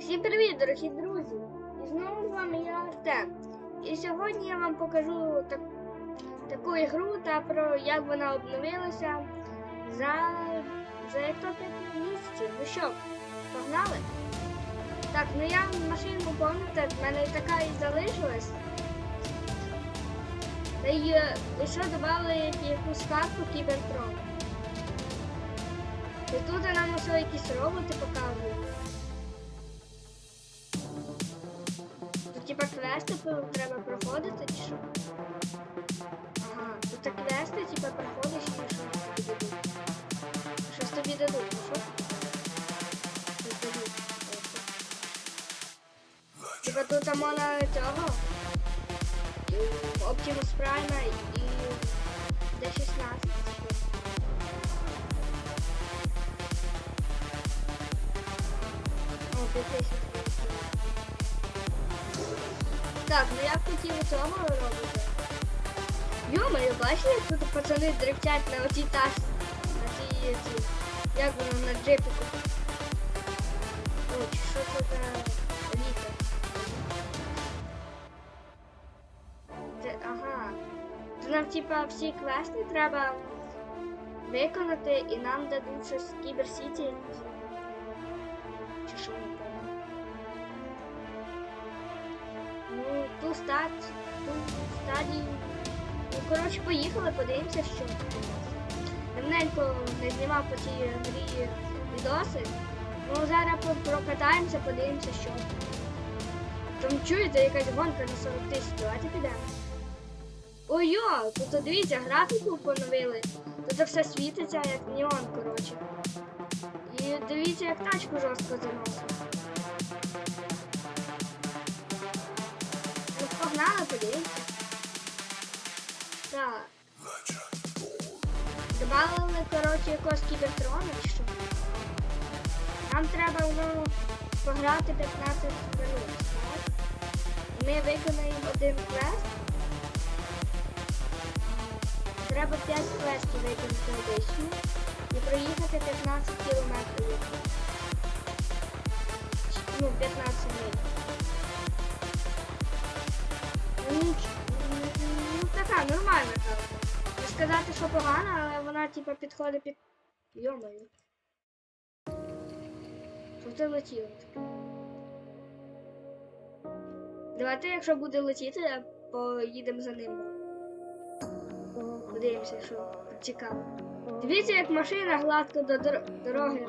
Всім привіт, дорогі друзі! І знову з вами я Артем. І сьогодні я вам покажу так, таку ігру та про як вона обновилася за, за як то 5 місяців. Ну що, погнали? Так, ну я машину помните, в мене така і залишилась. Та й ще додали якусь карту Кібертрон. І тут нам усе якісь роботи показують. Квести треба проходити чи що? Ага, тут так квести типа проходиш і що тобі дадуть. Щось тобі дадуть, ну що? Щось дадуть. Типа тут можна цього. Optimus Prime і D16. чи що. О, 5000. Так, ну я хотів цього робити. Йо-моє, бачите, як тут пацани дрифтять на оцій таш, на цій, цій, як воно, на джипіку. О, чи що це за літа? Це, ага. То нам, типа, всі квести треба виконати і нам дадуть щось в Кіберсіті. Стат, ту. Ну, коротше, поїхали, подивимося, що тут. Давненько не знімав по цій грі відоси. Ну, зараз прокатаємося, подивимося, що. Там чуєте, якась гонка на 40 тисяч, давайте підемо. Ой-йо, тут дивіться, графіку поновили. Тут все світиться, як неон, коротше. І дивіться, як тачку жорстко заносить. Погнали. Так. Добавили, коротше, якогось кібертрона чи що. Нам треба ну, пограти 15 хвилин. Ми виконаємо один квест. Треба 5 квестів виконати обично і проїхати 15 кілометрів. Що погана, але вона типа підходить під. Йомаю. Що це летіло? Давайте, якщо буде летіти, поїдемо за ним. Подивимося, що цікаво. Дивіться, як машина гладко до дор- дороги.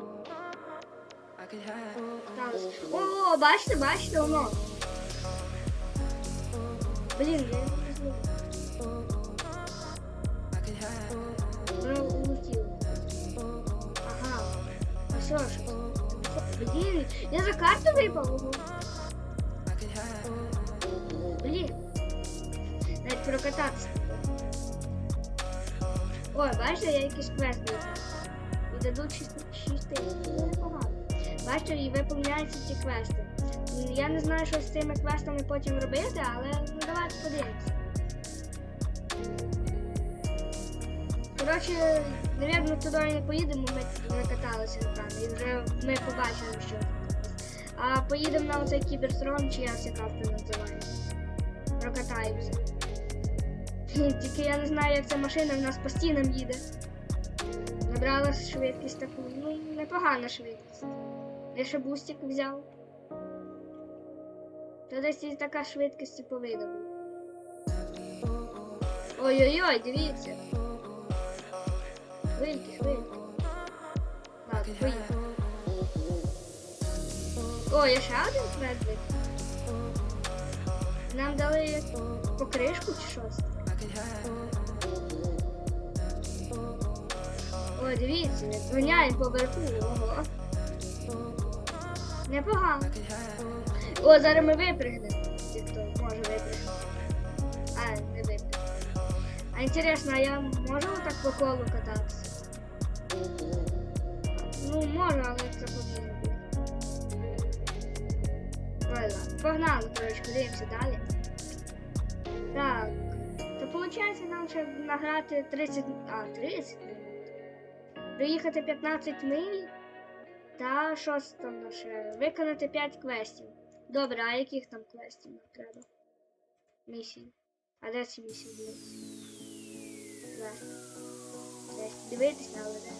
О, бачите, бачите, воно. Блін, я Воно улетіло. Ага. А що ж? Блін, я за карту випав. ого. Блін. Навіть прокататися. Ой, бачите, я якийсь квест випав. І дадуть 6 тисяч. Непогано. Бачите, і виповняються ці квести. Я не знаю, що з цими квестами потім робити, але ну давайте подивимося. Коротше, навірно, туди не поїдемо, ми не каталися там, і вже ми побачили, що. А поїдемо на оцей кібертрон, чи як ця карта називається. Прокатаємося. Тільки я не знаю, як ця машина в нас по стінам їде. Набрала швидкість таку, ну, непогана швидкість. Я ще бустик взяв. Та десь і така швидкість повинна. Ой-ой-ой, дивіться. Хвильки, хвильки. Ладно, поїхали. О, я ще один квест Нам дали покришку чи щось. О, дивіться, звиняємо поверху. Ого. Непогано. О, зараз ми випригнемо. Ті, хто може випригнути. А, не випригнемо. А інтересно, а я можу так по колу кататися? Ну, можу, але це ладно. Погнали, коротше, подивимося далі. Так. То виходить нам ще награти 30. А, 30 минут. Приїхати 15 миль Та що ж там ще? Виконати 5 квестів. Добре, а яких там квестів нам треба? Місій. А де ці місії були? Десь дивитись надо, де.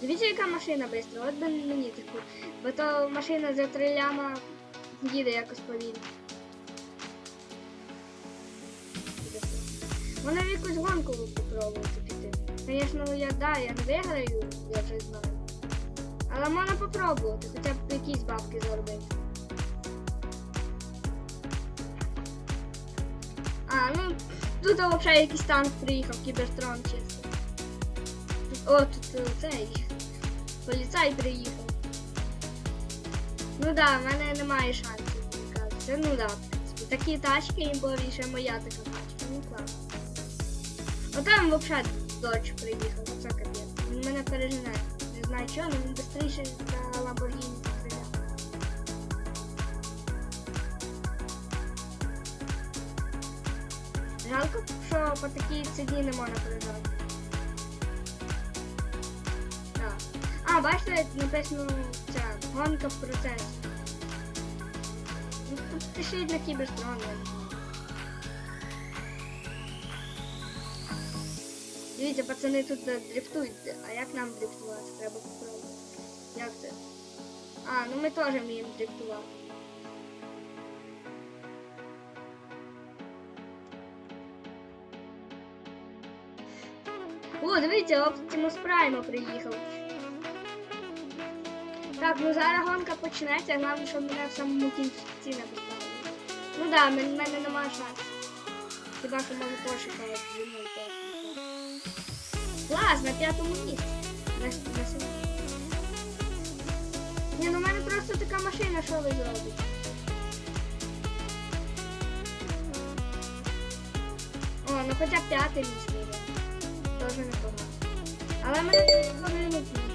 Дивіться, яка машина швидко, от би мені таку. Бо то машина за три ляма їде якось повільно. Вона в якусь гонку попробувати піти. Звісно, я да, я не виграю, я вже знаю. Але можна попробувати, хоча б якісь бабки заробити. А, ну тут взагалі якийсь танк приїхав, кібертрон чисто. О, тут е, цей поліцай приїхав. Ну да, в мене немає шансів, кажеться. Ну да, в принципі. Такі тачки імбові, ще моя така тачка. Ну клас. А там взагалі дощ приїхав, ну це капець. Він мене пережене. Не знаю чого, але він швидше за Lamborghini постріляв. Жалко, що по такій ціні не можна передати. А, бачите, написано ця гонка в процесі. Ну, пишіть на кіберстрон. я не знаю. Дивіться, пацани тут дрифтують. А як нам дрифтувати? Треба попробувати. Як це? А, ну ми теж вміємо дрифтувати. О, дивіться, Optimus Prime приїхав. Так, ну зараз гонка почнеться, головне, щоб мене в самому кінці не поставили. Ну да, в мене, немає шансів. Хіба що зі мною пошукати. Клас, на п'ятому місці. На, на. Ні, ну в мене просто така машина, що ви зробите? О, ну хоча б п'яте місце. Тоже непогано. Але мене не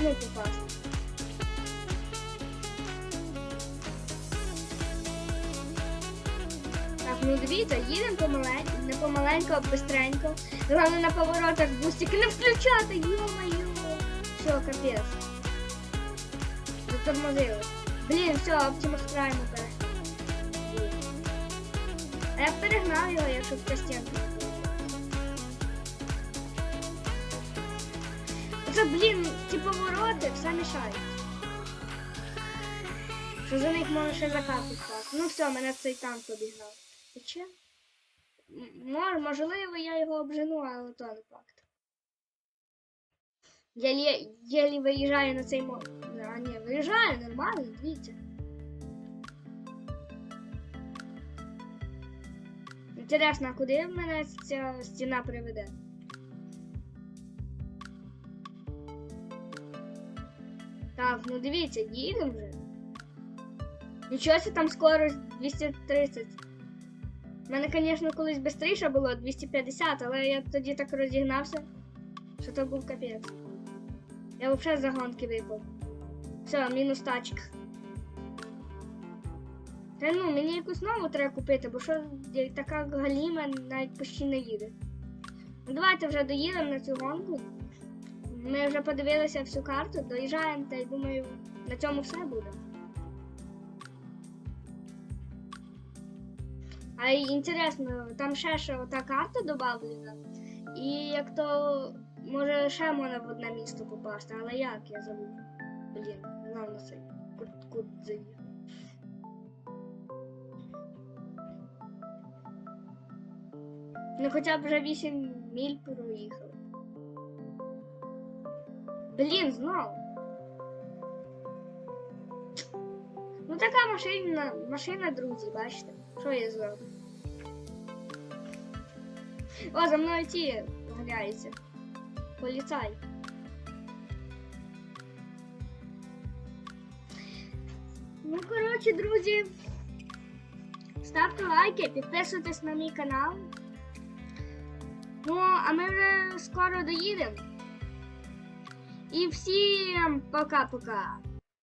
в стіну попасти. Так, ну дивіться, їдемо помаленьку, не помаленьку, а бистренько. Головне на поворотах бустики не включати, йо-моє. Все, капець. Затормозили. Блін, все, Optimus Prime перегнав. А я перегнав його, якщо б ця Оце, блін, ті повороти все мішають. Що за них може ще закату впасти. Ну все, мене цей танк обігнав. Хоча? М- мож- Можливо, я його обжену, але то не факт. Я лє- єлі виїжджаю на цей мо... А ні, виїжджаю, нормально, дивіться. Інтересно, а куди мене ця стіна приведе? Так, ну дивіться, їдемо вже. Нічого там скорость 230. У мене, звісно, колись швидше було 250, але я тоді так розігнався, що то був капець. Я взагалі за гонки випав. Все, мінус тачка. Та ну, мені якусь нову треба купити, бо що така галіма навіть почти не їде. Ну давайте вже доїдемо на цю гонку. Ми вже подивилися всю карту, доїжджаємо та й думаю, на цьому все буде. А інтересно, там ще ще ота карта додавлена. І як то може ще можна в одне місто попасти, але як я забув? Блін, нам на цей кут, заїхав. Ну хоча б вже 8 міль проїхали. Блін, знову. Ну така машина, машина, друзі, бачите, що я зроблю. О, за мною ті ганяються. Поліцай. Ну, коротше, друзі. Ставте лайки, підписуйтесь на мій канал. Ну, а ми вже скоро доїдемо. І всім пока-пока.